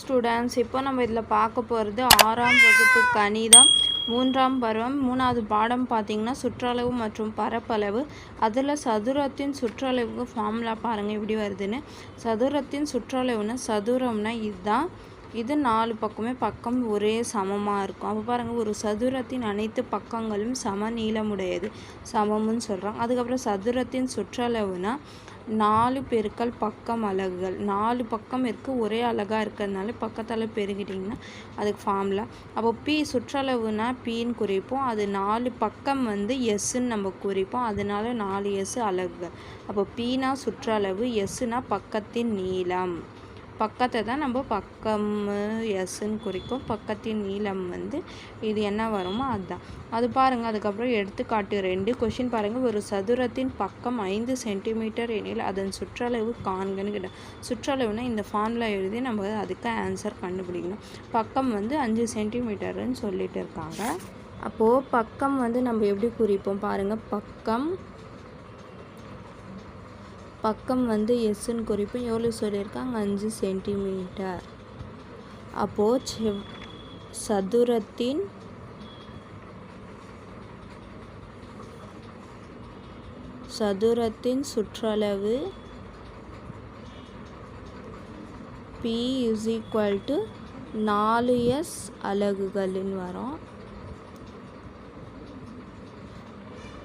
Students இப்போ நம்ம இதில் பார்க்க போகிறது ஆறாம் வகுப்பு கணிதம் மூன்றாம் பருவம் மூணாவது பாடம் பார்த்தீங்கன்னா சுற்றளவு மற்றும் பரப்பளவு. அதில் சதுரத்தின் சுற்றளவுக்கு ஃபார்முலா பாருங்கள் எப்படி வருதுன்னு. சதுரத்தின் சுற்றளவுன்னா சதுரம்னா இதுதான். இது நாலு பக்கமே பக்கம் ஒரே சமமாக இருக்கும். அப்போ பாருங்கள் ஒரு சதுரத்தின் அனைத்து பக்கங்களும் சம நீளமுடையது சமம்னு சொல்கிறாங்க அதுக்கப்புறம் சதுரத்தின் சுற்றளவுனா நாலு பெருக்கல் பக்கம் அலகுகள். நாலு பக்கம் இருக்குது ஒரே அழகாக இருக்கிறதுனால பக்கத்தால் பெருகிட்டிங்கன்னா அதுக்கு ஃபார்முலா அப்போ பி சுற்றளவுனா பின்னு குறிப்போம். அது நாலு பக்கம் வந்து எஸ்ன்னு நம்ம குறிப்போம். அதனால நாலு எஸ் அலகுகள். அப்போ பீனா சுற்றளவு எஸ்ஸுனா பக்கத்தின் நீளம். பக்கத்தை தான் நம்ம பக்கம் எஸ்ன்னு குறிக்கும். பக்கத்தின் நீளம் வந்து இது என்ன வருமோ அதுதான். அது பாருங்கள் அதுக்கப்புறம் எடுத்துக்காட்டு ரெண்டு. கொஷின் பாருங்கள் ஒரு சதுரத்தின் பக்கம் ஐந்து சென்டிமீட்டர் எனில் அதன் சுற்றளவு காண்கன்னு கேட்டேன் சுற்றளவுனா இந்த ஃபார்முலா எழுதி நம்ம அதுக்கு ஆன்சர் கண்டுபிடிக்கணும். பக்கம் வந்து அஞ்சு சென்டிமீட்டருன்னு சொல்லிட்டு இருக்காங்க. அப்போது பக்கம் வந்து நம்ம எப்படி குறிப்போம் பாருங்கள் பக்கம் பக்கம் வந்து எஸ்ன்னு குறிப்பு எவ்வளோ சொல்லியிருக்காங்க அஞ்சு சென்டிமீட்டர். அப்போது செவ் சதுரத்தின் சதுரத்தின் சுற்றளவு பி இஸ் ஈக்குவல் டு நாலு எஸ் அலகுகள்னு வரும்.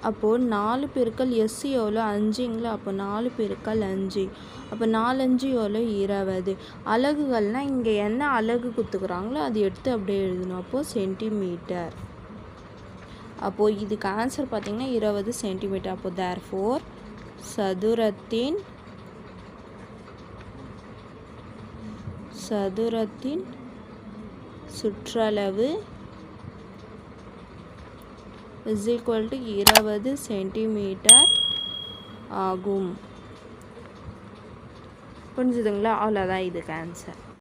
அப்போது நாலு பெருக்கல் எஸ் எவ்வளோ அஞ்சுங்களா அப்போ நாலு பெருக்கல் அஞ்சு. அப்போ நாலஞ்சு எவ்வளோ இருபது அலகுகள்னால் இங்கே என்ன அலகு குத்துக்கிறாங்களோ அது எடுத்து அப்படியே எழுதணும். அப்போது சென்டிமீட்டர். அப்போது இதுக்கு ஆன்சர் பார்த்திங்கன்னா இருபது சென்டிமீட்டர். அப்போது தேர் ஃபோர் சதுரத்தின் சதுரத்தின் சுற்றளவு இஸ் ஈக்குவல் டு இருபது சென்டிமீட்டர் ஆகும். புரிஞ்சுதுங்களா? அவ்வளோதான் இதுக்கு ஆன்சர்